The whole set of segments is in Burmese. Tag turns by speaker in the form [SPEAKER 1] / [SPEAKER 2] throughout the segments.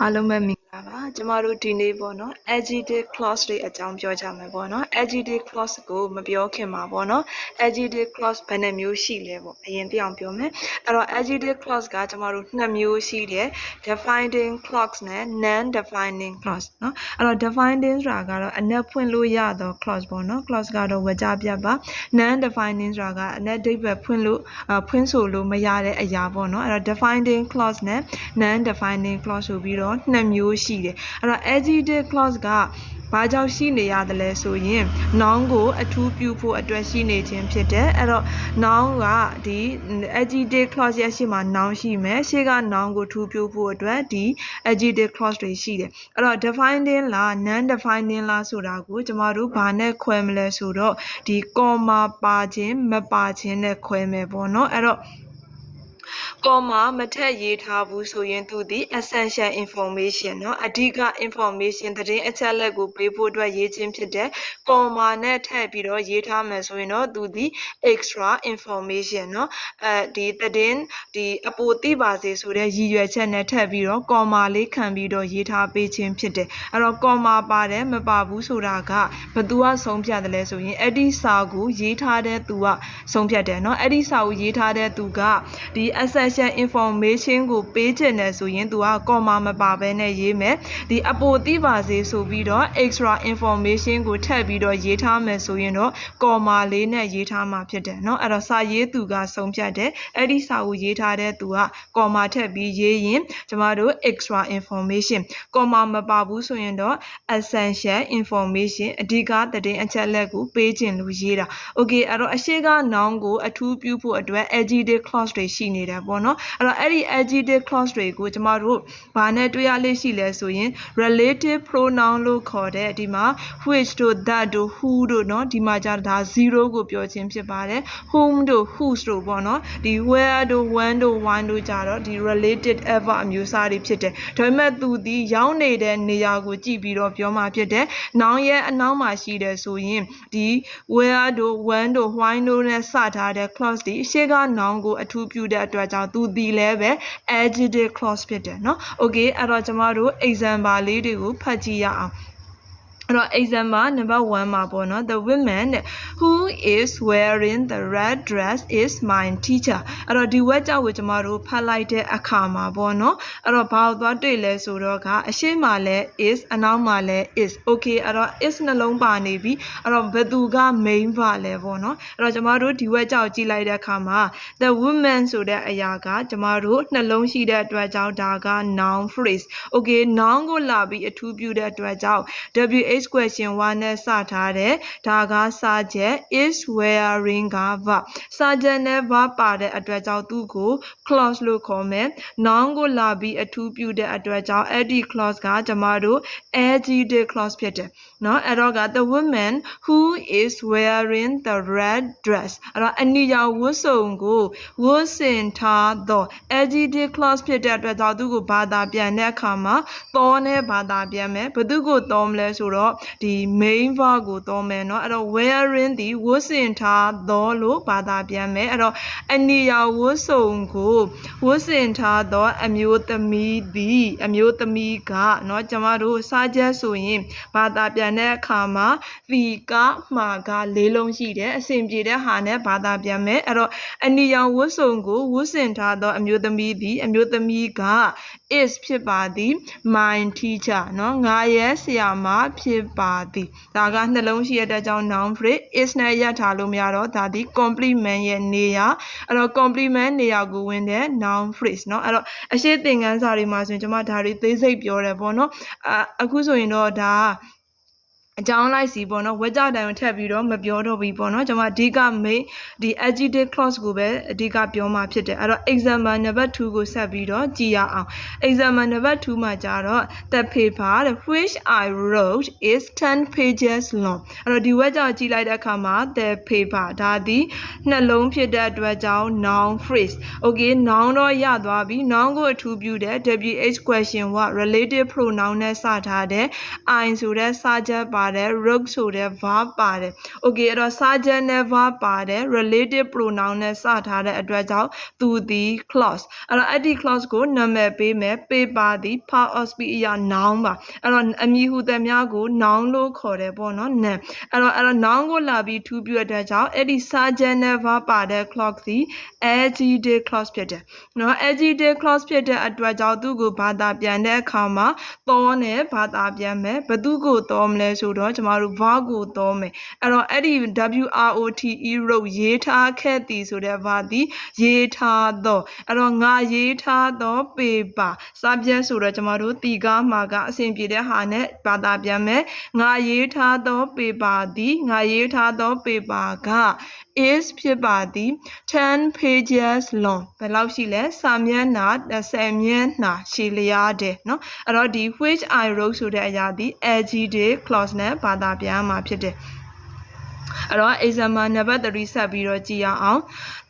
[SPEAKER 1] အားလုံးပဲမင်္ဂလာပါ ကျမတို့ဒီနေ့ပေါ့နော် adjective clause တွေအကြောင်းပြောကြမှာပေါ့နော် adjective clause ကိုမပြောခင်မှာပေါ့နော် adjective clause ဘယ်နှမျိုးရှိလဲပေါ့အရင်ပြအောင်ပြောမယ်အဲ့တော့ adjective clause ကကျမတို့နှစ်မျိုးရှိတယ် defining clause နဲ့ non defining clause နော်အဲ့တော့ defining ဆိုတာကတော့အနက်ဖွင့်လို့ရသော clause ပေါ့နော် clause ကတော့ဝကြပြပါ non defining ဆိုတာကအနက်ဒိဗတ်ဖွင့်လို့ဖွင့်ဆိုလို့မရတဲ့အရာပေါ့နော်အဲ့တော့ defining clause နဲ့ non defining clause ဆိုပြီးတော့နှစ်မျိုးရှိတယ်အဲ့တော့ adjective clause ကဘာကြောင့်ရှိနေရတယ်လဲဆိုရင် noun ကိုအထူးပြုဖို့အတွက်ရှိနေခြင်းဖြစ်တယ်အဲ့တော့ noun ကဒီ adjective clause ရဲ့ရှေ့မှာ noun ရှိမယ်ရှေ့က noun ကိုထူးပြုဖို့အတွက်ဒီ adjective clause တွေရှိတယ်အဲ့တော့ defining လား non defining လားဆိုတာကိုကျမတို့ဘာနဲ့ခွဲမလဲဆိုတော့ဒီ comma ပါခြင်းမပါခြင်းနဲ့ခွဲမယ်ပေါ့နော်အဲ့တော့ comma မထက်ရေးထားဘူးဆိုရင်သူဒီ essential information เนาะအဓိက information သတင်းအချက်အလက်ကိုပေးဖို့အတွက်ရေးခြင်းဖြစ်တဲ့ comma နဲ့ထည့်ပြီးတော့ရေးထားမယ်ဆိုရင်တော့သူဒီ extra information เนาะအဲဒီသတင်းဒီအပိုသိပါစေဆိုတဲ့ရည်ရွယ်ချက်နဲ့ထည့်ပြီးတော့ comma လေးခံပြီးတော့ရေးထားပေးခြင်းဖြစ်တယ်အဲ့တော့ comma ပါတယ်မပါဘူးဆိုတာကဘသူကဆုံးဖြတ်တယ်လဲဆိုရင်အဲ့ဒီစာကိုရေးထားတဲ့သူကဆုံးဖြတ်တယ်เนาะအဲ့ဒီစာကိုရေးထားတဲ့သူကဒီ essential information ကိုပေးချင်တယ်ဆိုရင် तू က comma မပါဘဲနဲ့ရေးမယ်ဒီအပိုသိပါစေဆိုပြီးတော့ extra information ကိုထည့်ပြီးတော့ရေးထားမယ်ဆိုရင်တော့ comma လေးနဲ့ရေးထားမှာဖြစ်တယ်เนาะအဲ့တော့စာရေးသူကဆုံးဖြတ်တယ်အဲ့ဒီစာကိုရေးထားတဲ့သူက comma ထည့်ပြီးရေးရင်ကျမတို့ extra information comma မပါဘူးဆိုရင်တော့ essential information အဓိကသတင်းအချက်အလက်ကိုပေးခြင်းလို့ရေးတာ okay အဲ့တော့အရှိက noun ကိုအထူးပြုဖို့အတွက် adjective clause တွေရှိနေတယ် ပေါ့နော်အဲ့တော့အဲ့ဒီ adjective clause တွေကိုကျမတို့ဘာနဲ့တွေ့ရလိမ့်ရှိလဲဆိုရင် relative pronoun လို့ခေါ်တဲ့ဒီမှာ which တို့ that တို့ who တို့เนาะဒီမှာじゃဒါ0ကိုပြောခြင်းဖြစ်ပါတယ် whom တို့ whose တို့ပေါ့နော်ဒီ where တို့ when တို့ why တို့ကြတော့ဒီ related ever အမျိုးအစားတွေဖြစ်တယ်ဒါပေမဲ့သူဒီရောက်နေတဲ့နေရာကိုကြည့်ပြီးတော့ပြောမှာဖြစ်တယ် noun ရဲ့အနောက်မှာရှိတယ်ဆိုရင်ဒီ where တို့ when တို့ why တို့နဲ့စထားတဲ့ clause ဒီရှေ့က noun ကိုအထူးပြုတဲ့အတွက် ကြောင့်သူဒီလည်းပဲ adjective clause ဖြစ်တယ်เนาะ okay အဲ့တော့ကျမတို့ example လေးတွေကိုဖတ်ကြည့်ရအောင် အဲ့တော့ example number 1မှာပေါ့နော် the woman who is wearing the red dress is my teacher အဲ့တော့ဒီ word ကြောင့်ကိုကျမတို့ဖတ်လိုက်တဲ့အခါမှာပေါ့နော်အဲ့တော့ဘာလို့သွားတွေ့လဲဆိုတော့ကအရှိမလဲ is အနောက်မှာလဲ is okay အဲ့တော့ is နှလုံးပါနေပြီအဲ့တော့ဘယ်သူက main ပါလဲပေါ့နော်အဲ့တော့ကျမတို့ဒီ word ကြောင့်ကြည့်လိုက်တဲ့အခါမှာ the woman ဆိုတဲ့အရာကကျမတို့နှလုံးရှိတဲ့အတွက်ကြောင့်ဒါက noun phrase okay noun ကိုလာပြီးအထူးပြုတဲ့အတွက်ကြောင့် wh question 1နဲ့စထားတယ်ဒါကစာချက် is wearing က verb စာချက်နဲ့ verb ပါတဲ့အတွက်ကြောင့်သူ့ကို clause လို့ခေါ်မယ် noun ကိုလာပြီးအထူးပြုတဲ့အတွက်ကြောင့်အဲ့ဒီ clause ကကျမတို့ adjective clause ဖြစ်တယ် နော်အဲ့တော့က the woman who is wearing the red dress အဲ့တော့အနီရောင်ဝတ်စုံကိုဝတ်ဆင်ထားသော adjective clause ဖြစ်တဲ့အတွက်ကြောင့်သူကိုဘာသာပြန်တဲ့အခါမှာသောနဲ့ဘာသာပြန်မယ်ဘသူကိုသောမလဲဆိုတော့ဒီ main verb ကိုသောမယ်နော်အဲ့တော့ wearing ဒီဝတ်ဆင်ထားသောလို့ဘာသာပြန်မယ်အဲ့တော့အနီရောင်ဝတ်စုံကိုဝတ်ဆင်ထားသော အမျိုးသမီးသည်အမျိုးသမီးကနော်ကျမတို့စာချက်ဆိုရင်ဘာသာပြန်တဲ့အခါမှာသီကမှာကလေးလုံးရှိတယ်အစဉ်ပြေတဲ့ဟာနဲ့ဘာသာပြန်မယ်အဲ့တော့အနီရောင်ဝတ်စုံကိုဝတ်ဆင်ထားသောအမျိုးသမီးသည်အမျိုးသမီးက is ဖြစ်ပါသည် my teacher เนาะငါရဲ့ဆရာမဖြစ်ပါသည်ဒါကနှလုံးရှိရတဲ့ကြောင့် noun phrase is နဲ့ရပ်ထားလို့မရတော့ဒါဒီ complement ရဲ့နေရာအဲ့တော့ complement နေရာကိုဝင်တဲ့ noun phrase เนาะအဲ့တော့အရှိသင်ခန်းစာတွေမှာဆိုရင်ကျွန်မဒါတွေသေးစိတ်ပြောတယ်ပေါ့နော်အအခုဆိုရင်တော့ဒါ အကြောင်းလိုက်စီပေါ့နော်ဝက်ကြတိုင်ကိုထပ်ပြီးတော့မပြောတော့ဘူးပေါ့နော်ကျွန်မအဓိက main ဒီ adjective clause ကိုပဲအဓိကပြောမှာဖြစ်တယ်အဲ့တော့ example number 2ကိုဆက်ပြီးတော့ကြည့်ရအောင် example number 2မှာကြတော့ the paper the which I wrote is 10 pages long အဲ့တော့ဒီဝက်ကြောင့်ကြည့်လိုက်တဲ့အခါမှာ the paper ဒါဒီနှလုံးဖြစ်တဲ့အတွက်ကြောင့် noun phrase okay noun တော့ရသွားပြီ noun ကိုအထူးပြုတဲ့ wh question က relative pronoun နဲ့စထားတဲ့ I ဆိုတဲ့စာချက်ပါပါတယ် rogue ဆိုတဲ့ verb ပါတယ် okay အဲ့တော့ subject နဲ့ verb ပါတယ် relative pronoun နဲ့စထားတဲ့အတွက်ကြောင့်သူဒီ clause အဲ့တော့အဲ့ဒီ clause ကိုနာမည်ပေးမယ်ပေးပါသည် part of speech အရာ noun ပါအဲ့တော့အမည်ဟူသည်များကို noun လို့ခေါ်တယ်ပေါ့နော် noun အဲ့တော့အဲ့တော့ noun ကိုလာပြီးထူပြတဲ့အတွက်ကြောင့်အဲ့ဒီ subject နဲ့ verb ပါတဲ့ clause သည် adjective clause ဖြစ်တယ်နော် adjective clause ဖြစ်တဲ့အတွက်ကြောင့်သူ့ကိုဘာသာပြန်တဲ့အခါမှာသောနဲ့ဘာသာပြန်မယ်ဘသူကိုသောမလဲဆိုတော့ကျမတို့ verb ကိုသောမယ်အဲ့တော့အဲ့ဒီ w r o t e wrote ရေးထားခဲ့သည်ဆိုတဲ့ verb သည်ရေးထားသောအဲ့တော့ငါရေးထားသောပေပါ subject ဆိုတော့ကျမတို့တီကားမှာကအဆင်ပြေတဲ့ဟာနဲ့ဘာသာပြန်မယ်ငါရေးထားသောပေပါသည်ငါရေးထားသောပေပါက is ဖြစ်ပါသည်10 pages long ဘယ်လောက်ရှိလဲစာမျက်နှာ30မျက်နှာရှည်လျားတယ်เนาะအဲ့တော့ဒီ which i wrote ဆိုတဲ့အရာဒီ adjective clause နဲ့ဘာသာပြန်ရမှာဖြစ်တယ် အဲ့တော့ example number 3ဆက်ပြီးတော့ကြည့်ရအောင်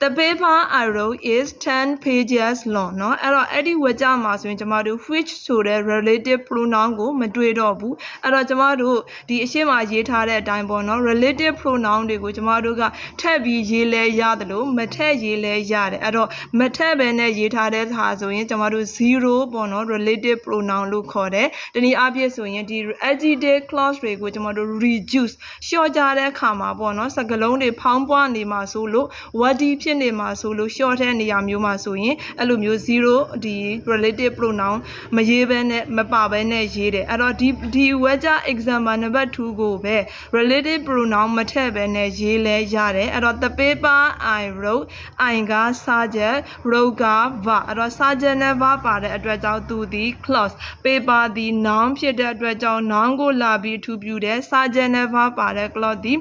[SPEAKER 1] the paper i wrote is 10 pages long เนาะအဲ့တော့အဲ့ဒီဝကြမှာဆိုရင်ကျမတို့ which ဆိုတဲ့ relative pronoun ကိုမတွေ့တော့ဘူးအဲ့တော့ကျမတို့ဒီအရှိမရေးထားတဲ့အတိုင်းပေါ့နော် relative pronoun တွေကိုကျမတို့ကထပ်ပြီးရေးလဲရတယ်လို့မထက်ရေးလဲရတယ်အဲ့တော့မထက်ပဲနဲ့ရေးထားတဲ့ဟာဆိုရင်ကျမတို့0ပေါ့နော် relative pronoun လို့ခေါ်တယ်တနည်းအားဖြင့်ဆိုရင်ဒီ adjective clause တွေကိုကျမတို့ reduce လျှော့ကြတဲ့အခါမှာ ပေါ့နော်စကားလုံးတွေဖောင်းပွားနေမှာဆိုလို့ word ဖြစ်နေမှာဆိုလို့ short တဲ့နေရာမျိုးမှာဆိုရင်အဲ့လိုမျိုး0ဒီ relative pronoun မရေးဘဲနဲ့မပါဘဲနဲ့ရေးတယ်အဲ့တော့ဒီဒီ word example number 2ကိုပဲ relative pronoun မထည့်ဘဲနဲ့ရေးလဲရတယ်အဲ့တော့ the paper i wrote i က subject wrote က verb အဲ့တော့ subject နဲ့ verb ပါတဲ့အတွက်ကြောင့်သူဒီ clause paper ဒီ noun ဖြစ်တဲ့အတွက်ကြောင့် noun ကိုလာပြီးအထူးပြုတယ် subject နဲ့ verb ပါတဲ့ clause ဒီ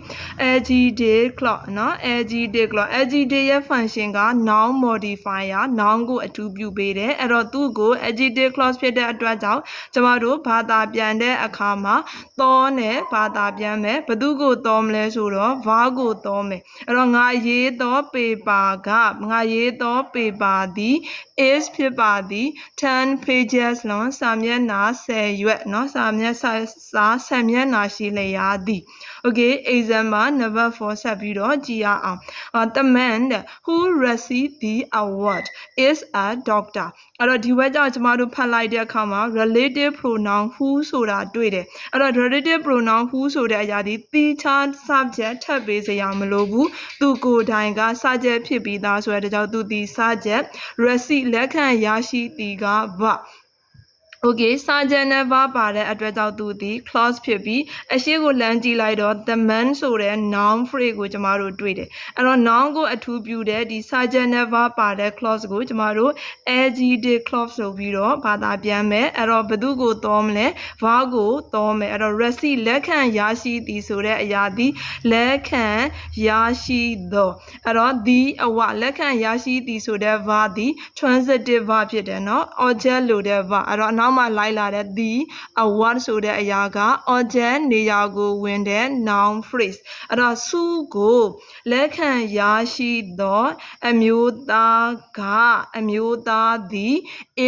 [SPEAKER 1] adjective clause เนาะ adjective clause adjective ရဲ့ function က noun modifier noun ကိုအထူးပြုပေးတယ်အဲ့တော့သူ့ကို adjective clause ဖြစ်တဲ့အတွက်ကြောင့်ကျမတို့ဘာသာပြန်တဲ့အခါမှာသောနဲ့ဘာသာပြန်မယ်ဘသူကိုသောမလဲဆိုတော့ verb ကိုသောမယ်အဲ့တော့ငါရေးသော paper ကငါရေးသော paper သည် is ဖြစ်ပါသည်10 pages long စာမျက်နှာ10ရွက်เนาะစာမျက်စာစာ10မျက်နှာရှိလျာသည် okay example number 4ဆက်ပြီးတော့ကြည့်ရအောင် uh, the man who received the award is a doctor အဲ့တော့ဒီဘက်ကြောင့်ကျမတို့ဖတ်လိုက်တဲ့အခါမှာ relative pronoun who ဆိုတာတွေ့တယ်အဲ့တော့ relative pronoun who ဆိုတဲ့အရာဒီတိချာ subject ထပ်ပေးစရာမလိုဘူးသူကိုယ်တိုင်က subject ဖြစ်ပြီးသားဆိုတဲ့ကြောင့်သူဒီ subject receive လက်ခံရရှိသည်က verb okay စာကြံနဲ့ verb ပါတဲ့အတွက်ကြောင့်သူဒီ clause ဖြစ်ပြီးအရှိကိုလမ်းကြည့်လိုက်တော့ the man ဆိုတဲ့ noun phrase ကိုကျမတို့တွေ့တယ်အဲ့တော့ noun ကိုအထူးပြုတဲ့ဒီစာကြံနဲ့ verb ပါတဲ့ clause ကိုကျမတို့ adjective clause ဆိုပြီးတော့ဘာသာပြန်မယ်အဲ့တော့ဘသူကိုသောမလဲ verb ကိုသောမယ်အဲ့တော့ receive လက်ခံရရှိသည်ဆိုတဲ့အရာဒီလက်ခံရရှိသောအဲ့တော့ the အဝလက်ခံရရှိသည်ဆိုတဲ့ verb ဒီ transitive verb ဖြစ်တယ်เนาะ object လို့တဲ့ verb အဲ့တော့ နောက်မှလိုက်လာတဲ့ the award ဆိုတဲ့အရာက object နေရာကိုဝင်တဲ့ noun phrase အဲ့တော့စုကိုလက်ခံရရှိသောအမျိုးသားကအမျိုးသားသည်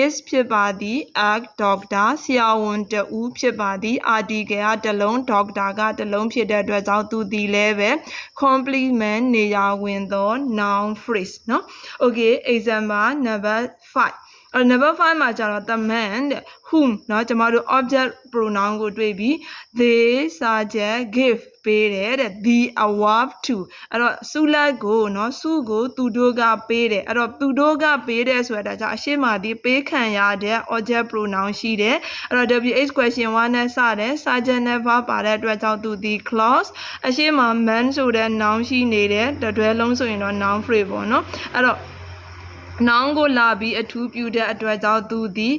[SPEAKER 1] is ဖြစ်ပါသည် a doctor ဆရာဝန်တဦးဖြစ်ပါသည် article ကတစ်လုံး doctor ကတစ်လုံးဖြစ်တဲ့အတွက်ကြောင့်သူသည်လည်းပဲ complement နေရာဝင်သော noun phrase เนาะ okay example number 5 အဲ့ number 5မှာကျတော့ the man တဲ့ whom เนาะကျမတို့ object pronoun ကိုတွေ့ပြီး they subject give ပေးတယ်တဲ့ the award to အဲ့တော့စုလက်ကိုเนาะစုကိုသူတို့ကပေးတယ်အဲ့တော့သူတို့ကပေးတယ်ဆိုတာကြောင့်အရှိမဒီပေးခံရတဲ့ object pronoun ရှိတယ်အဲ့တော့ wh question 1နဲ့စတဲ့ subject နဲ့ verb ပါတဲ့အတွက်ကြောင့်သူဒီ clause အရှိမ man ဆိုတဲ့ noun ရှိနေတဲ့တွဲလုံးဆိုရင်တော့ noun phrase ပေါ့เนาะအဲ့တော့ နောင်ကိုလာပြီးအထူးပြုတဲ့အတွက်ကြောင့်သူသည်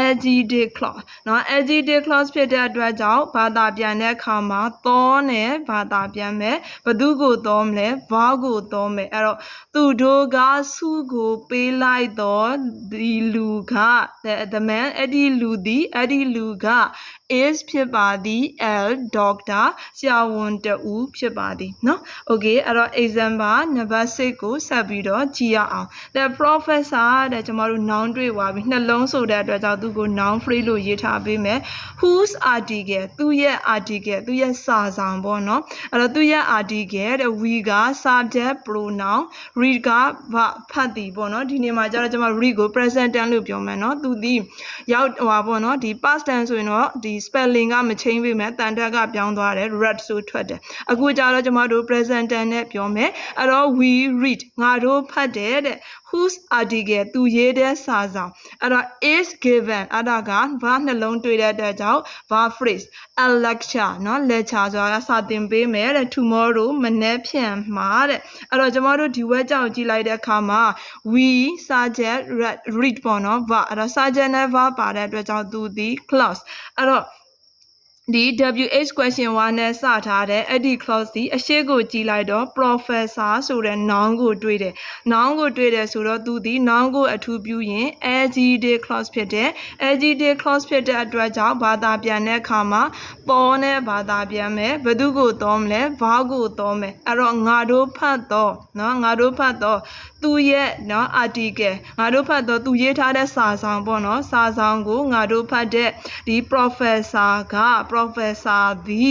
[SPEAKER 1] adjective clause နော် adjective clause ဖြစ်တဲ့အတွက်ကြောင့်ဘာသာပြန်တဲ့အခါမှာသောနဲ့ဘာသာပြန်မယ်ဘသူကိုသောမလဲ verb ကိုသောမယ်အဲ့တော့သူတို့ကစုကိုပေးလိုက်တော့ဒီလူက the man အဲ့ဒီလူသည်အဲ့ဒီလူက is ဖြစ်ပါသည် l doctor ဆရာဝန်တဦးဖြစ်ပါသည်เนาะ okay အဲ့တော့ example number 6ကိုဆက်ပြီးတော့ကြည့်ရအောင် the prof professor တဲ့ကျမတို့ noun တွေ့သွားပြီနှလုံးဆိုတဲ့အတွက်ကြောင့်သူကို noun phrase လို့ရေးထားပေးမယ် whose article သူရဲ့ article သူရဲ့စာဆောင်ပေါ့နော်အဲ့တော့သူရဲ့ article တဲ့ we က subject pronoun read ကဘာဖတ်သည်ပေါ့နော်ဒီနေ့မှာကျတော့ကျမ read ကို present tense လို့ပြောမယ်နော်သူဒီရောက်ဟိုပါပေါ့နော်ဒီ past tense ဆိုရင်တော့ဒီ spelling ကမ change ပေးမယ်တန်တက်ကပြောင်းသွားတယ် read ဆိုထွက်တယ်အခုကျတော့ကျမတို့ present tense နဲ့ပြောမယ်အဲ့တော့ we read ငါတို့ဖတ်တယ်တဲ့ whose article သူရေးတဲ့စာဆောင်အဲ့တော့ is given အဲ့ဒါကဘာနှလုံးတွေ့တဲ့အတွက်ကြောင့်ဘာ phrase a lecture เนาะ lecture ဆိုတာစာသင်ပေးမယ်တဲ့ tomorrow မနေ့ဖြန်မှာတဲ့အဲ့တော့ကျမတို့ဒီဝက်ကြောင်ကြည့်လိုက်တဲ့အခါမှာ we subject read read ပေါ့နော် verb အဲ့တော့ subject နဲ့ verb ပါတဲ့အတွက်ကြောင့်သူဒီ clause အဲ့တော့ ဒီ WH question 1နဲ့စထားတဲ့အဲ့ဒီ clause ဒီအရှိကိုကြည်လိုက်တော့ professor ဆိုတဲ့ noun ကိုတွေ့တယ်။ noun ကိုတွေ့တယ်ဆိုတော့သူဒီ noun ကိုအထူးပြုရင် adjective clause ဖြစ်တဲ့ adjective clause ဖြစ်တဲ့အတွက်ကြောင့်ဘာသာပြန်တဲ့အခါမှာပေါ်နဲ့ဘာသာပြန်မယ်ဘသူကိုသုံးမလဲ verb ကိုသုံးမယ်အဲ့တော့ငါတို့ဖတ်တော့နော်ငါတို့ဖတ်တော့ သူရဲ့เนาะ article ငါတို့ဖတ်တော့သူရေးထားတဲ့စာဆောင်ပေါ့เนาะစာဆောင်ကိုငါတို့ဖတ်တဲ့ဒီ professor က professor ဒီ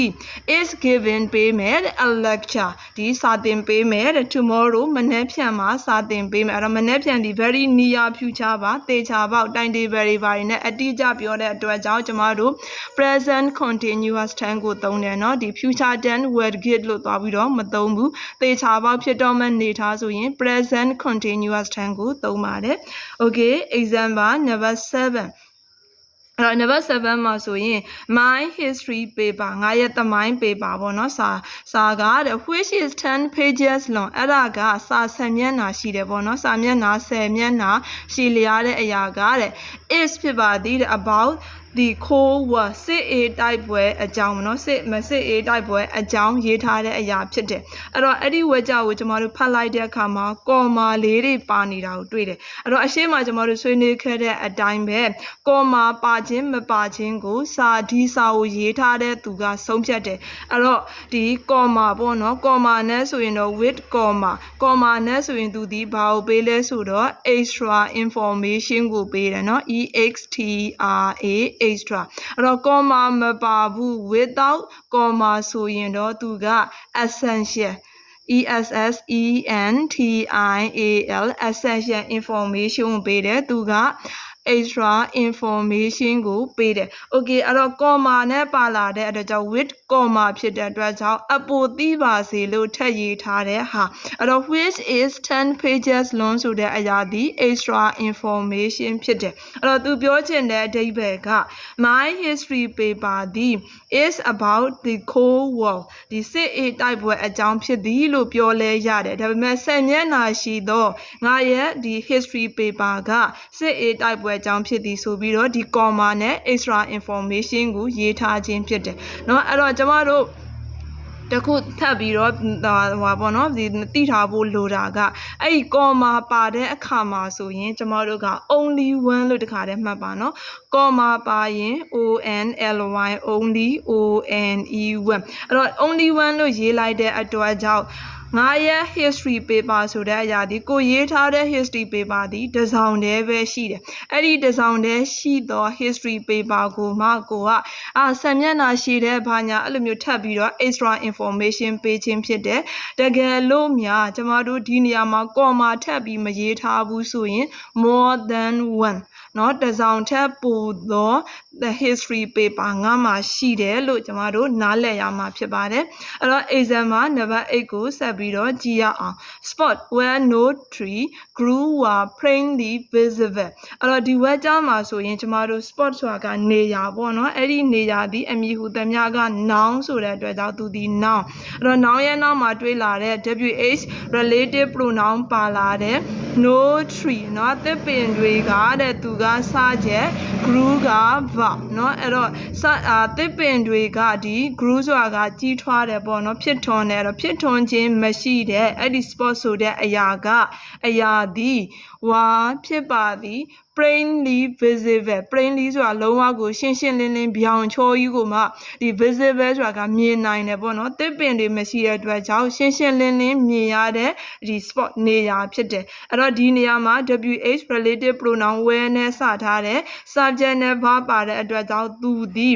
[SPEAKER 1] is given ပေးမယ်တဲ့ a lecture ဒီစာသင်ပေးမယ်တဲ့ tomorrow မနေ့ဖြန်မှာစာသင်ပေးမယ်အဲ့တော့မနေ့ဖြန်ဒီ very near future ပါသေချာပေါက် timetable တွေပါနေနဲ့အတိအကျပြောတဲ့အတွက်ကြောင့်ကျမတို့ present continuous tense ကိုသုံးတယ်เนาะဒီ future tense will get လို့သွားပြီးတော့မသုံးဘူးသေချာပေါက်ဖြစ်တော့မှနေထားဆိုရင် present continuous tense ကိုသုံးပါတယ် okay example number 7အဲ့တော့ number 7မှာဆိုရင် my history paper ငါရဲ့သမိုင်း paper ပေါ့နော်စာစာကတဲ့ which is 10 pages long အဲ့ဒါကစာ10မျက်နှာရှိတယ်ပေါ့နော်စာမျက်နှာ10မျက်နှာရှိလျားတဲ့အရာကတဲ့ is ဖြစ်ပါသည်တဲ့ about the cold war စစ်အေးတိုက်ပွဲအကြောင်းပေါ့နော်စစ်မစစ်အေးတိုက်ပွဲအကြောင်းရေးထားတဲ့အရာဖြစ်တယ်အဲ့တော့အဲ့ဒီဝက်ကြောက်ကိုကျမတို့ဖတ်လိုက်တဲ့အခါမှာကော်မာလေးတွေပါနေတာကိုတွေ့တယ်အဲ့တော့အရှိမကျမတို့ဆွေးနွေးခဲ့တဲ့အတိုင်းပဲကော်မာပါခြင်းမပါခြင်းကိုစာဒီစာကိုရေးထားတဲ့သူကဆုံးဖြတ်တယ်အဲ့တော့ဒီကော်မာပေါ့နော်ကော်မာနဲ့ဆိုရင်တော့ with ကော်မာကော်မာနဲ့ဆိုရင်သူဒီဘာကိုပေးလဲဆိုတော့ extra information ကိုပေးတယ်နော် e x t r a extra အဲ့တော့ comma မပါဘူး without comma ဆိုရင်တော့သူက essential E S S E N T I A L essential information ကိုပေးတယ်သူက extra information ကိုပေးတယ်။ Okay အဲ့တော့ comma နဲ့ပါလာတဲ့အတွက်ကြောင့် with comma ဖြစ်တဲ့အတွက်ကြောင့်အပိုသိပါစေလို့ထည့်ရေးထားတဲ့ဟာအဲ့တော့ which is 10 pages long ဆိုတဲ့အရာဒီ extra information ဖြစ်တယ်။အဲ့တော့သူပြောချင်တဲ့အဓိပ္ပာယ်က my history paper ဒီ is about the cold war ဒီစစ်အေးတိုက်ပွဲအကြောင်းဖြစ်သည်လို့ပြောလဲရတယ်။ဒါပေမဲ့10မျက်နှာရှိတော့ငါရဲ့ဒီ history paper ကစစ်အေးတိုက်ပွဲအကြောင်းဖြစ်သည်ဆိုပြီးတော့ဒီ comma နဲ့ extra information ကိုရေးထားခြင်းဖြစ်တယ်เนาะအဲ့တော့ကျမတို့တခုထပ်ပြီးတော့ဟိုပါပေါ့နော်ဒီတိထားဖို့လိုတာကအဲ့ဒီ comma ပါတဲ့အခါမှာဆိုရင်ကျမတို့က only one လို့တခါတည်းမှတ်ပါနော် comma ပါရင် o n l y only o n e 1အဲ့တော့ only one လို့ရေးလိုက်တဲ့အတွက်ကြောင့် ငါရဲ့ history paper ဆိုတဲ့အရာဒီကိုရေးထားတဲ့ history paper ဒီတစ်စောင်တည်းပဲရှိတယ်အဲ့ဒီတစ်စောင်တည်းရှိသော history paper ကိုမှကိုကအာဆံမျက်နှာရှိတဲ့ဘာညာအဲ့လိုမျိုးထပ်ပြီးတော့ extra information ပေးခြင်းဖြစ်တယ်တကယ်လို့များကျမတို့ဒီနေရာမှာ comma ထပ်ပြီးမရေးထားဘူးဆိုရင် more than one เนาะတစ်စောင်ထက်ပိုသော the history paper ငါမှာရှိတယ်လို့ကျမတို့နားလည်ရမှာဖြစ်ပါတယ်အဲ့တော့ exam မှာ number 8ကိုဆက်ပြီးတော့ကြည့်ရအောင် spot where no tree grew were plainly visible အဲ့တော့ဒီ word ကြောင်းမှာဆိုရင်ကျမတို့ spot ဆိုတာကနေရာပေါ့เนาะအဲ့ဒီနေရာဒီအမည်ဟူသမျှက noun ဆိုတဲ့အတွက်ကြောင့်သူဒီ noun အဲ့တော့ noun ရဲ့နောက်မှာတွေ့လာတဲ့ wh relative pronoun ပါလာတဲ့ no tree เนาะအသစ်ပင်တွေကတဲ့သူက စချက် grew က verb เนาะအဲ့တော့စအာသစ်ပင်တွေကဒီ grew ဆိုတာကကြီးထွားတယ်ပေါ့เนาะဖြစ်ထွန်းတယ်အဲ့တော့ဖြစ်ထွန်းခြင်းမရှိတဲ့အဲ့ဒီ spot ဆိုတဲ့အရာကအရာသည်ဝါဖြစ်ပါသည် plainly visible plainly ဆိုတာလုံးဝကိုရှင်းရှင်းလင်းလင်းပြောင်ချောကြီးကိုမှဒီ visible ဆိုတာကမြင်နိုင်တယ်ပေါ့နော်တစ်ပင်တွေမရှိတဲ့အတွက်ကြောင့်ရှင်းရှင်းလင်းလင်းမြင်ရတဲ့ဒီ spot နေရာဖြစ်တယ်အဲ့တော့ဒီနေရာမှာ WH relative pronoun where နဲ့စထားတဲ့ subject နဲ့ verb ပါတဲ့အတွက်ကြောင့်သူဒီ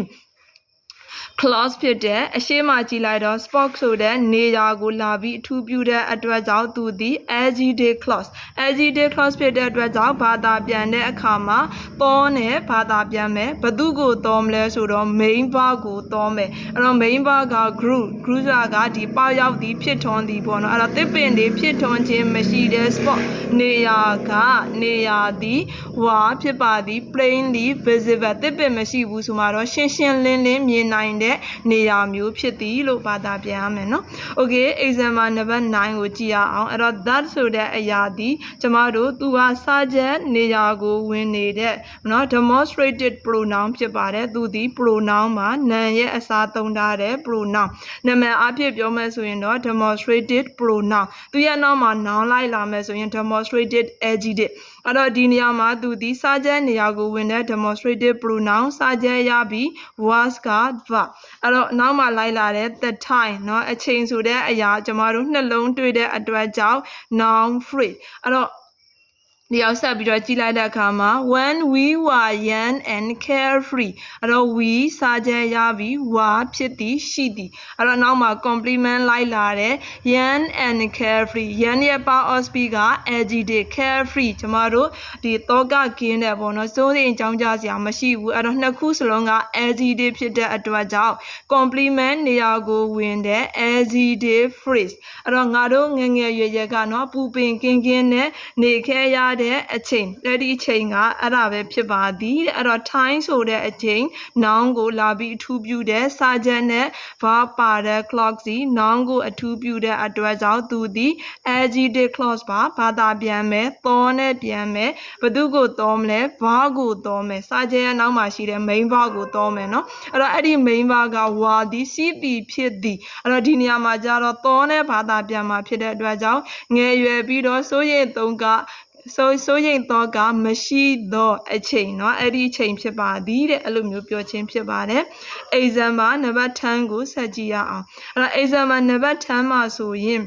[SPEAKER 1] clause ဖြစ်တဲ့အရှိမကြည့်လိုက်တော့ spot ဆိုတဲ့နေရာကိုလာပြီးအထူးပြုတဲ့အတွက်ကြောင့်သူဒီ adjective clause adjective clause ဖြစ်တဲ့အတွက်ကြောင့်ဘာသာပြန်တဲ့အခါမှာပေါ်နဲ့ဘာသာပြန်မယ်ဘသူကိုတော်မလဲဆိုတော့ main verb ကိုတော်မယ်အဲ့တော့ main verb က group group ဆိုတာကဒီပေါရောက်သည်ဖြစ်ထွန်းသည်ပေါ့နော်အဲ့တော့တစ်ပင်တွေဖြစ်ထွန်းခြင်းမရှိတဲ့ spot နေရာကနေရာသည်ဝါဖြစ်ပါသည် plainly visible တစ်ပင်မရှိဘူးဆိုမှတော့ရှင်းရှင်းလင်းလင်းမြင်နိုင်တဲ့နေရာမျိုးဖြစ်သည်လို့ဘာသာပြန်ရမယ်နော် Okay example number 9ကိုကြည့်ရအောင်အဲ့တော့ that ဆိုတဲ့အရာသည်ကျမတို့သူကစာချက်နေရာကိုဝင်နေတဲ့နော် demonstrated pronoun ဖြစ်ပါတယ်သူသည် pronoun မှာနာမ်ရဲ့အစားသုံးထားတဲ့ pronoun နာမည်အဖြစ်ပြောမယ်ဆိုရင်တော့ demonstrated pronoun သူရဲ့နောက်မှာ noun လိုက်လာမယ်ဆိုရင် demonstrated adjective အဲ့တော့ဒီနေရာမှာသူသည်စာချက်နေရာကိုဝင်တဲ့ demonstrated pronoun စာချက်ရပြီး was က verb အဲ့တော့နောက်မှာလိုက်လာတဲ့ the time เนาะအချိန်ဆိုတဲ့အရာကျမတို့နှလုံးတွေ့တဲ့အတွက်ကြောင့် noun phrase အဲ့တော့ ဒီအောင်ဆက်ပြီးတော့ကြည်လိုက်တဲ့အခါမှာ when we were young and carefree အဲ့တော့ we စာချက်ရပြီး were ဖြစ်သည်ရှိသည်အဲ့တော့နောက်မှာ complement လိုက်လာတဲ့ young and carefree young ရဲ့ power of speak က adjective carefree ကျမတို့ဒီတောကကင်းတဲ့ပေါ့နော်စိုးစိမ်အကြောင်းကြစရာမရှိဘူးအဲ့တော့နှစ်ခုစလုံးက adjective ဖြစ်တဲ့အတွက်ကြောင့် complement နေရာကိုဝင်တဲ့ adjective phrase အဲ့တော့ငါတို့ငယ်ငယ်ရွယ်ရွယ်ကနော်ပူပင်ကင်းကင်းနဲ့နေခဲ့ရတဲ့အချိန်အဲ့ဒီအချိန်ကအဲ့ဒါပဲဖြစ်ပါသည်တဲ့အဲ့တော့ time ဆိုတဲ့အချိန် noun ကိုလာပြီးအထူးပြုတဲ့စာချက်နဲ့ verb ပါတဲ့ clock စီ noun ကိုအထူးပြုတဲ့အတွက်ကြောင့်သူသည် adjective clause ပါဘာသာပြန်မယ်သောနဲ့ပြန်မယ်ဘသူကိုသောမလဲ verb ကိုသောမယ်စာချက်ရဲ့နောက်မှာရှိတဲ့ main verb ကိုသောမယ်နော်အဲ့တော့အဲ့ဒီ main verb က were သည်ရှိသည်ဖြစ်သည်အဲ့တော့ဒီနေရာမှာကျတော့သောနဲ့ဘာသာပြန်မှာဖြစ်တဲ့အတွက်ကြောင့်ငယ်ရွယ်ပြီးတော့စိုးရိမ်သုံးက ဆိုဆိုရင်တော့ကမရှိတော့အချိန်เนาะအဲ့ဒီအချိန်ဖြစ်ပါသည်တဲ့အဲ့လိုမျိုးပြောခြင်းဖြစ်ပါတယ် example နံပါတ်10ကိုဆက်ကြည့်ရအောင်အဲ့တော့ example နံပါတ်10မှာဆိုရင်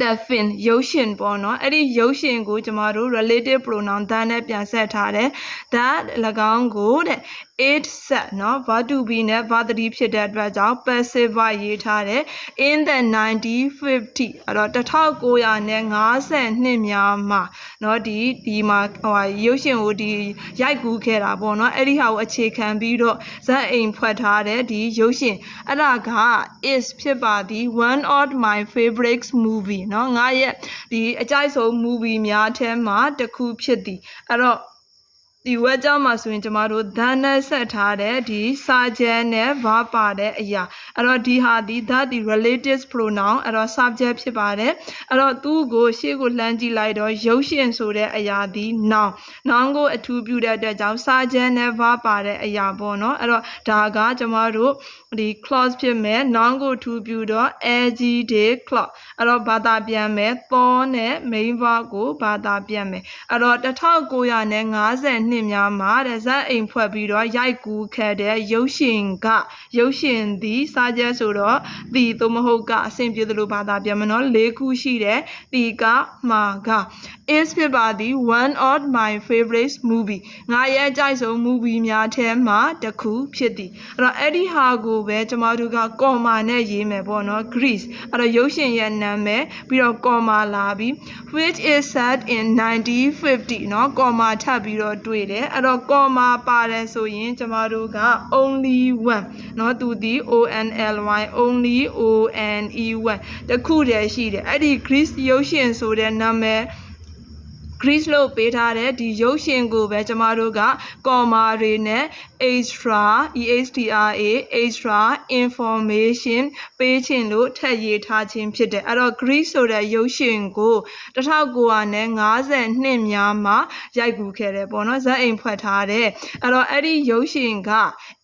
[SPEAKER 1] the fin ရုပ်ရှင်ပေါ့နော်အဲ့ဒီရုပ်ရှင်ကိုကျမတို့ relative pronoun that နဲ့ပြန်ဆက်ထားတယ် that ၎င်းကိုတဲ့ it set เนาะ verb to be နဲ့ verb 3ဖြစ်တဲ့အတွက်ကြောင့် passive verb ရေးထားတယ် in the 1950အဲ့တော့1950နှစ်များမှာเนาะဒီဒီမှာဟိုဟာရုပ်ရှင်ကိုဒီရိုက်ကူးခဲ့တာပေါ့เนาะအဲ့ဒီဟာကိုအခြေခံပြီးတော့ဇက်အိမ်ဖွက်ထားတဲ့ဒီရုပ်ရှင်အဲ့ဒါက is ဖြစ်ပါသည် one of my favorite movie เนาะငါရဲ့ဒီအကြိုက်ဆုံး movie များထဲမှာတစ်ခုဖြစ်သည်အဲ့တော့ ဒီ web ကြောင်းမှာဆိုရင်ကျမတို့ that နဲ့ဆက်ထားတဲ့ဒီစာချက်နဲ့ verb ပါတဲ့အရာအဲ့တော့ဒီဟာဒီ that ဒီ relative pronoun အဲ့တော့ subject ဖြစ်ပါတယ်အဲ့တော့သူ့ကိုရှေ့ကိုလှမ်းကြည့်လိုက်တော့ရုပ်ရှင်ဆိုတဲ့အရာဒီ noun noun ကိုအထူးပြုတဲ့အတွက်ကြောင့်စာချက်နဲ့ verb ပါတဲ့အရာပေါ့နော်အဲ့တော့ဒါကကျမတို့ ဒီ clause ဖြစ်မယ် noun ကိုအထူးပြုတော့ adjective clause အဲ့တော့ဘာသာပြန်မယ် for နဲ့ main verb ကိုဘာသာပြန်မယ်အဲ့တော့1950နှစ်များမှာတဲ့ဇက်အိမ်ဖွဲ့ပြီးတော့ရိုက်ကူးခဲ့တဲ့ရုပ်ရှင်ကရုပ်ရှင်သည်စာချက်ဆိုတော့ဒီသို့မဟုတ်ကအဆင်ပြေသလိုဘာသာပြန်မနော်၄ခုရှိတယ်ဒီကမှာက is ဖြစ်ပါသည် one of my favorite movie ငါရဲ့အကြိုက်ဆုံး movie များထဲမှာတစ်ခုဖြစ်သည်အဲ့တော့အဲ့ဒီဟာကိုပဲကျမတို့က comma နဲ့ရေးမယ်ပေါ့နော် Greece အဲ့တော့ရုပ်ရှင်ရဲ့နာမည်ပြီးတော့ comma လာပြီး which is set in 1950เนาะ comma ထပ်ပြီးတော့တွေ့တယ်အဲ့တော့ comma ပါတယ်ဆိုရင်ကျမတို့က only one เนาะသူဒီ O N L Y only O N E one တခုတည်းရှိတယ်အဲ့ဒီ Greece ရုပ်ရှင်ဆိုတဲ့နာမည် Greece လို့ပေးထားတဲ့ဒီရုပ်ရှင်ကိုပဲကျမတို့က comma တွေနဲ့ extra extra extra information ပေးခြင်းလို့ထည့်ရေးထားခြင်းဖြစ်တယ်အဲ့တော့ Greece ဆိုတဲ့ရုပ်ရှင်ကို1952များမှာရိုက်ကူးခဲ့တယ်ပေါ့နော်ဇက်အိမ်ဖွက်ထားတယ်အဲ့တော့အဲ့ဒီရုပ်ရှင်က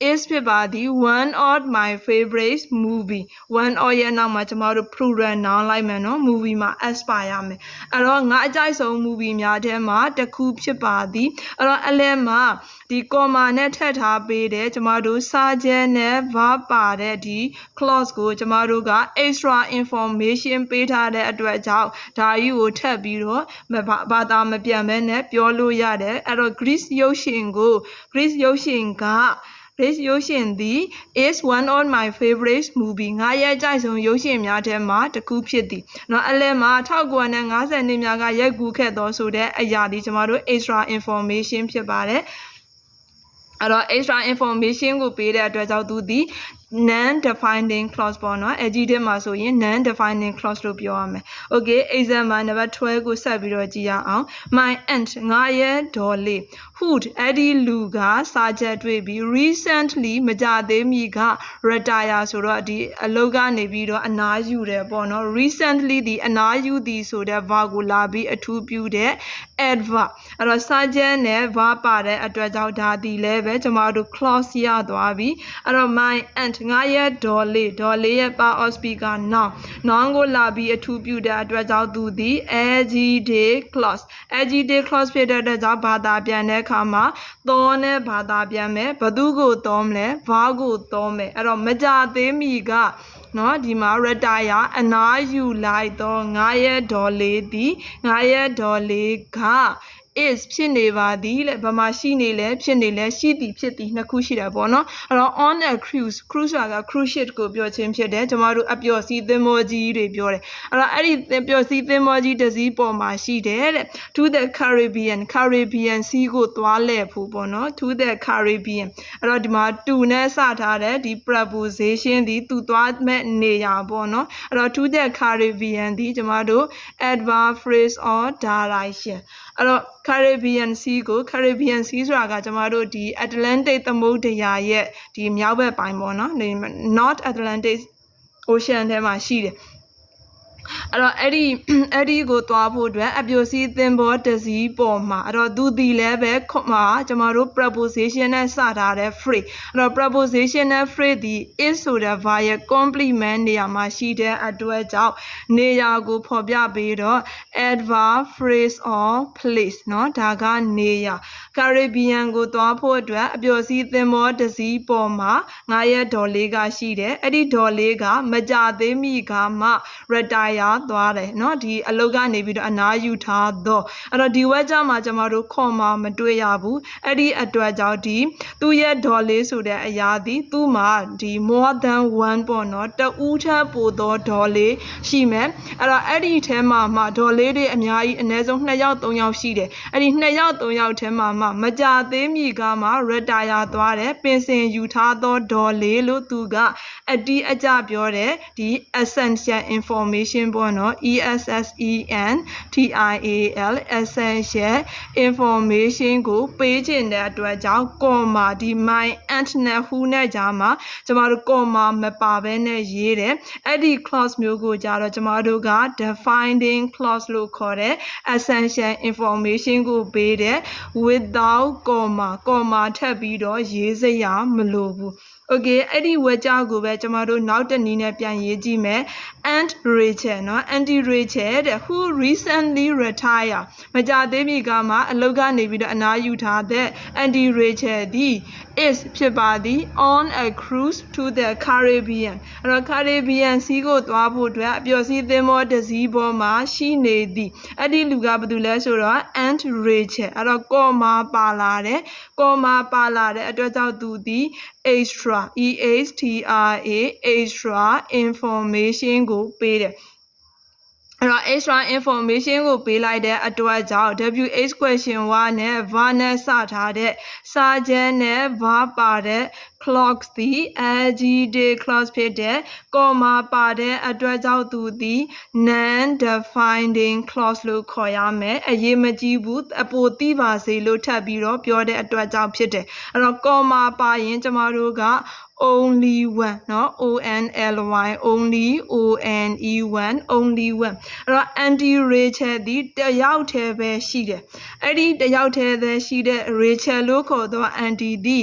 [SPEAKER 1] is ဖြစ်ပါသည် one of my favorite movie one of ရဲ့နောက်မှာကျမတို့ plural noun လိုက်မယ်နော် movie မှာ s ပါရမယ်အဲ့တော့ငါအကြိုက်ဆုံး movie များထဲမှာတစ်ခုဖြစ်ပါသည်အဲ့တော့အလဲမှာဒီ comma နဲ့ထည့်ထားထားပေးတဲ့ကျမတို့စာချမ်းနဲ့ verb ပါတဲ့ဒီ clause ကိုကျမတို့က extra information ပေးထားတဲ့အတွက်ကြောင့်ဒါကြီးကိုထပ်ပြီးတော့ဘာသာမပြန်ဘဲနဲ့ပြောလို့ရတယ်အဲ့တော့ Greece ရုပ်ရှင်ကို Greece ရုပ်ရှင်က This ရုပ်ရှင်သည် is one of my favorite movie ငါရဲ့ကြိုက်ဆုံးရုပ်ရှင်များထဲမှာတစ်ခုဖြစ်သည်။နော်အလဲမှာ1950နှစ်များကရိုက်ကူးခဲ့သောဆိုတဲ့အရာဒီကျွန်တော်တို့ extra information ဖြစ်ပါတယ်။ အဲ့တော့ extra information ကိုပေးတဲ့အတွက်ကြောင့်သူဒီ non defining clause ပေါ့နော် adjective မှာဆိုရင် non defining clause လို့ပြောရမယ် okay exam မှာ number 12ကိုဆက်ပြီးတော့ကြည့်ရအောင် my aunt ငါရဲ့ဒေါ်လေး hood အဲ့ဒီလူကစာချက်တွေ့ပြီး recently မကြသေးမီက retire ဆိုတော့ဒီအလုပ်ကနေပြီးတော့အနားယူတယ်ပေါ့နော် recently ဒီအနားယူသည်ဆိုတဲ့ verb ကိုလာပြီးအထူးပြုတဲ့ adverb အဲ့တော့စာချက်နဲ့ verb ပါတဲ့အတွက်ကြောင့်ဒါဒီလည်းပဲကျွန်တော်တို့ clause ရသွားပြီအဲ့တော့ my aunt ငါရဲ့ဒေါ်လေးဒေါ်လေးရဲ့ power of speaker noun noun ကိုလာပြီးအထူးပြုတဲ့အတွက်ကြောင့်သူဒီ adjective clause adjective clause ဖြစ်တဲ့အတွက်ကြောင့်ဘာသာပြန်တဲ့အခါမှာသောနဲ့ဘာသာပြန်မယ်ဘသူကိုသောမလဲဘာကိုသောမယ်အဲ့တော့မကြသေးမီကနော်ဒီမှာ retire အနားယူလိုက်တော့ငါရဲ့ဒေါ်လေးသည်ငါရဲ့ဒေါ်လေးက is ဖြစ်နေပါသည်လေဘာမှရှိနေလဲဖြစ်နေလဲရှိသည်ဖြစ်သည်နှစ်ခုရှိတယ်ပေါ့နော်အဲ့တော့ on a cruise cruise ဆိုတာက cruise ship ကိုပြောခြင်းဖြစ်တယ်ကျမတို့အပျော်စီးသင်္ဘောကြီးတွေပြောတယ်အဲ့တော့အဲ့ဒီအပျော်စီးသင်္ဘောကြီးတစ်စီးပေါ်မှာရှိတယ်တဲ့ to the Caribbean Caribbean Sea ကိုသွားလဲဖို့ပေါ့နော် to the Caribbean အဲ့တော့ဒီမှာ to နဲ့စထားတဲ့ဒီ preposition ဒီသူသွားမဲ့နေရာပေါ့နော်အဲ့တော့ to the Caribbean ဒီကျမတို့ adverb phrase or direction အဲ့တော့ Caribbean Sea ကို Caribbean Sea ဆိုတာကကျမတို့ဒီ Atlantic သမုဒ္ဒရာရဲ့ဒီမြောက်ဘက်ပိုင်းပေါ့နော်ဒီ North Atlantic Ocean ထဲမှာရှိတယ် အဲ့တော့အဲ့ဒီအဲ့ဒီကိုသွားဖို့အတွက်အပြိုစီးသင်္ဘောတစ်စီးပေါ်မှာအဲ့တော့သူဒီလည်းပဲခွန်မှာကျမတို့ preposition နဲ့စထားတဲ့ phrase အဲ့တော့ preposition နဲ့ phrase ဒီ is ဆိုတဲ့ verb ရဲ့ complement နေရာမှာရှိတဲ့အတွက်ကြောင့်နေရာကိုဖော်ပြပြီးတော့ adverb phrase or place เนาะဒါကနေရာ Caribbean ကိုသွားဖို့အတွက်အပျော်စီးသင်္ဘောတစ်စီးပေါ်မှာငါရဲ့ဒေါ်လေးကရှိတယ်အဲ့ဒီဒေါ်လေးကမကြသေးမီကမှ retire သွားတယ်เนาะဒီအလုပ်ကနေပြီးတော့အနားယူထားတော့အဲ့တော့ဒီဝက်ကြမှာကျမတို့ခေါ်မှာမတွေ့ရဘူးအဲ့ဒီအတွက်ကြောင့်ဒီသူ့ရဲ့ဒေါ်လေးဆိုတဲ့အရာဒီသူ့မှာဒီ more than one ပေါ့เนาะတဦးထပ်ပို့သောဒေါ်လေးရှိမယ်အဲ့တော့အဲ့ဒီထဲမှာမှဒေါ်လေးတွေအများကြီးအနည်းဆုံး2ယောက်3ယောက်ရှိတယ်အဲ့ဒီ2ယောက်3ယောက်ထဲမှာမှမကြသေးမီကမှ retire သွားတယ်ပင်စင်ယူထားသောဒေါ်လေးလို့သူကအတီးအကြပြောတယ်ဒီ essential information ပေါ့နော် E S S E N T I A L essential information ကိုပေးခြင်းတဲ့အတွက်ကြောင့် comma ဒီ my aunt နဲ့ who နဲ့ကြားမှာကျမတို့ comma မပါဘဲနဲ့ရေးတယ်အဲ့ဒီ clause မျိုးကိုကြတော့ကျမတို့က defining clause လို့ခေါ်တဲ့ essential information ကိုပေးတယ် without comma comma ထပ်ပြီးတော့ရေးစရာမလိုဘူး okay အဲ့ဒီဝက်ကြကိုပဲကျမတို့နောက်တစ်နည်းနဲ့ပြန်ရေးကြည့်မယ် Aunt Rachel เนาะ Aunty Rachel တဲ့ who recently retire မကြသေးမီကမှအလုပ်ကနေပြီးတော့အနားယူထားတဲ့ Aunty Rachel ဒီ is ဖြစ်ပါသည် on a cruise to the Caribbean အဲ့တော့ Caribbean Sea ကိုသွားဖို့အတွက်အပျော်စီးသင်္ဘောတစ်စီးပေါ်မှာရှိနေသည်အဲ့ဒီလူကဘာတူလဲဆိုတော့ Aunt Rachel အဲ့တော့ကော်မာပါလာတယ်ကော်မာပါလာတဲ့အတွက်ကြောင့်သူဒီ extra e h t r a extra information ကိုပေးတယ် အဲ့တော့ extra information ကိုပေးလိုက်တဲ့အတွက်ကြောင့် WH question 1နဲ့ var နဲ့စထားတဲ့စာကျမ်းနဲ့ var ပါတဲ့ clocks သည် adjective clause ဖြစ်တဲ့ comma ပါတဲ့အတွက်ကြောင့်သူသည် non defining clause လို့ခေါ်ရမယ်အရေးမကြီးဘူးအပိုသိပါစေလို့ထပ်ပြီးတော့ပြောတဲ့အတွက်ကြောင့်ဖြစ်တယ်အဲ့တော့ comma ပါရင်ကျမတို့က only one เนาะ o n l y only o n e one only one အဲ့တော့ anti rachel ဒီတယောက်တည်းပဲရှိတယ်အဲ့ဒီတယောက်တည်းပဲရှိတဲ့ rachel လို့ခေါ်သော anti ဒီ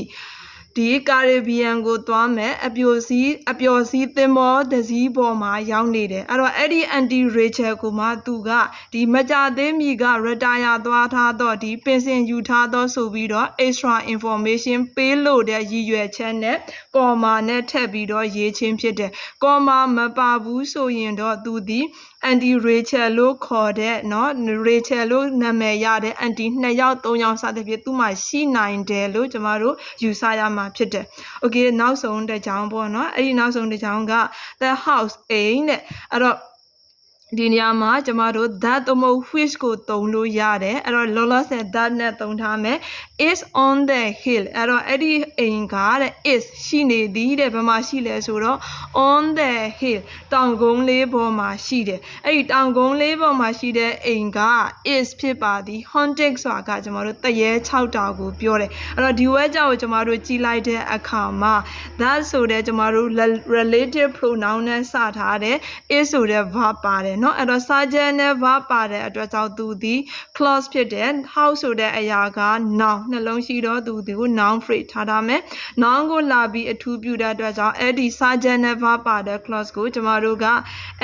[SPEAKER 1] ဒီကာရဘီယန်ကိုသွားမယ်အပျော်စီးအပျော်စီးသင်္ဘောတစ်စီးပေါ်မှာရောက်နေတယ်အဲ့တော့အဲ့ဒီအန်တီရေချယ်ကိုမှသူကဒီမကြသေးမီက retire သွားထားတော့ဒီပင်စင်ယူထားတော့ဆိုပြီးတော့ extra information ပေးလို့တဲ့ရည်ရွယ်ချက်နဲ့ကော်မာနဲ့ထပ်ပြီးတော့ရေးချင်းဖြစ်တယ်ကော်မာမပါဘူးဆိုရင်တော့သူဒီ အန်တီရေချယ်လို့ခေါ်တဲ့เนาะရေချယ်လို့နာမည်ရတဲ့အန်တီ2ယောက်3ယောက်စသဖြင့်သူ့မှာရှိနိုင်တယ်လို့ကျမတို့ယူဆရမှာဖြစ်တယ်။ Okay နောက်ဆုံးတစ်ကြောင်းပေါ့နော်။အဲ့ဒီနောက်ဆုံးတစ်ကြောင်းက the house အိမ်တဲ့။အဲ့တော့ ဒီနေရာမှာကျမတို့ that သို့မဟုတ် which ကိုသုံးလို့ရတယ်အဲ့တော့လောလောဆယ် that နဲ့သုံးထားမယ် is on the hill အဲ့တော့အဲ့ဒီအိမ်ကတဲ့ is ရှိနေသည်တဲ့ဘယ်မှာရှိလဲဆိုတော့ on the hill တောင်ကုန်းလေးပေါ်မှာရှိတယ်အဲ့ဒီတောင်ကုန်းလေးပေါ်မှာရှိတဲ့အိမ်က is ဖြစ်ပါသည် haunted ဆိုတာကကျမတို့တရေ6တာကိုပြောတယ်အဲ့တော့ဒီဝဲကြောင့်ကျမတို့ကြည်လိုက်တဲ့အခါမှာ that ဆိုတဲ့ကျမတို့ relative pronoun နဲ့စထားတဲ့ is ဆိုတဲ့ verb ပါတယ်เนาะအဲ့တော့ subject နဲ့ verb ပါတဲ့အတွက်ကြောင့်သူဒီ clause ဖြစ်တဲ့ how ဆိုတဲ့အရာက noun နှလုံးရှိတော့သူဒီကို noun phrase ထားထားမယ် noun ကိုလာပြီးအထူးပြုတဲ့အတွက်ကြောင့်အဲ့ဒီ subject နဲ့ verb ပါတဲ့ clause ကိုကျမတို့က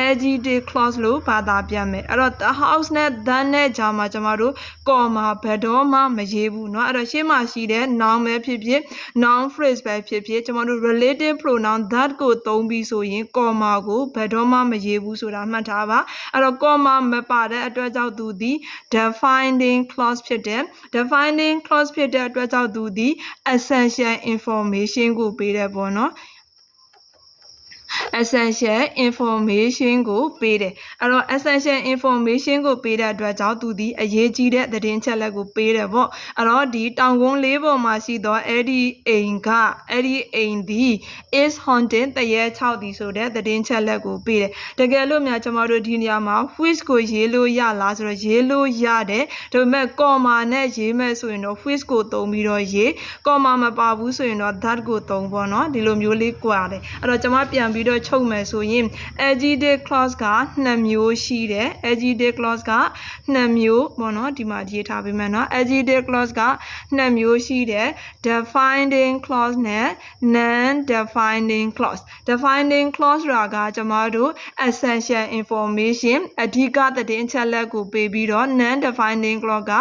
[SPEAKER 1] adjective clause လို့ဘာသာပြန်မယ်အဲ့တော့ the house နဲ့ that နဲ့ကြာမှာကျမတို့ comma ဘယ်တော့မှမရေးဘူးเนาะအဲ့တော့ရှေ့မှာရှိတဲ့ noun ပဲဖြစ်ဖြစ် noun phrase ပဲဖြစ်ဖြစ်ကျမတို့ relative pronoun that ကိုသုံးပြီးဆိုရင် comma ကိုဘယ်တော့မှမရေးဘူးဆိုတာမှတ်ထားပါ အဲ့တော့ comma မပါတဲ့အတွက်ကြောင့်သူဒီ defining clause ဖြစ်တယ် defining clause ဖြစ်တဲ့အတွက်ကြောင့်သူဒီ essential information ကိုပေးတယ်ပေါ့နော် essential information ကိုပေးတယ်အဲ့တော့ essential information ကိုပေးတဲ့အတွက်ကြောင့်သူဒီအရေးကြီးတဲ့သတင်းချက်လက်ကိုပေးတယ်ပေါ့အဲ့တော့ဒီတောင်ကုန်းလေးပေါ်မှာရှိသောအဲ့ဒီအိမ်ကအဲ့ဒီအိမ်ဒီ is haunted တရေ6ဒီဆိုတဲ့သတင်းချက်လက်ကိုပေးတယ်တကယ်လို့များကျွန်တော်တို့ဒီနေရာမှာ which ကိုရေးလို့ရလားဆိုတော့ရေးလို့ရတယ်ဒါပေမဲ့ comma နဲ့ရေးမဲ့ဆိုရင်တော့ which ကိုသုံးပြီးတော့ရေး comma မပါဘူးဆိုရင်တော့ that ကိုသုံးပေါ့နော်ဒီလိုမျိုးလေးကွာတယ်အဲ့တော့ကျွန်မပြန်ပြီးတော့ချုပ်မယ်ဆိုရင် adjective clause ကနှစ်မျိုးရှိတယ် adjective clause ကနှစ်မျိုးပေါ့နော်ဒီမှာရေးထားပေးမယ်နော် adjective clause ကနှစ်မျိုးရှိတယ် defining clause နဲ့ non defining clause defining clause ဆိုတာကကျွန်မတို့ essential information အဓိကသတင်းချက်လက်ကိုပေးပြီးတော့ non defining clause က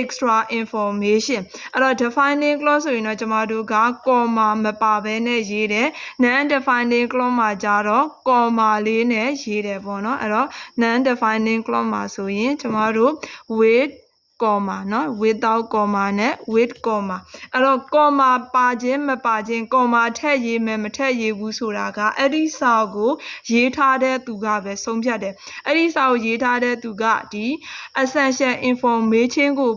[SPEAKER 1] extra information အဲ့တော့ defining clause ဆိုရင်တော့ကျွန်မတို့က comma မပါဘဲနဲ့ရေးတယ် non defining clause မှာကြတော့ comma လေးနဲ့ရေးတယ်ပေါ့နော်အဲ့တော့ non defining clause မှာဆိုရင်ကျွန်မတို့ with comma เนาะ without comma နဲ့ with comma အဲ့တော့ comma ပါခြင်းမပါခြင်း comma ထည့်ရေးမယ်မထည့်ရေးဘူးဆိုတာကအဲ့ဒီစာကိုရေးထားတဲ့သူကပဲဆုံးဖြတ်တယ်အဲ့ဒီစာကိုရေးထားတဲ့သူကဒီ essential information ကို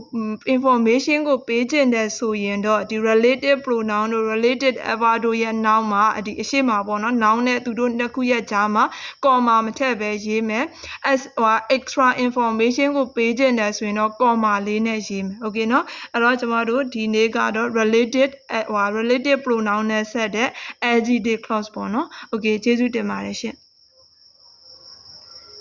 [SPEAKER 1] information ကိုပေးခြင်းတဲ့ဆိုရင်တော့ဒီ relative pronoun တို့ related adverb တို့ရဲ့ noun မှာဒီအရှိမပေါ့နော် noun နဲ့သူတို့နှစ်ခုရဲ့ကြားမှာ comma မထည့်ပဲရေးမယ် as ဟို extra information ကိုပေးခြင်းတဲ့ဆိုရင်တော့ comma လေးနဲ့ရေးမယ် okay เนาะအဲ့တော့ကျမတို့ဒီနေ့ကတော့ related ဟို relative pronoun နဲ့ဆက်တဲ့ adjective clause ပေါ့နော် okay ကျေးဇူးတင်ပါတယ်ရှင်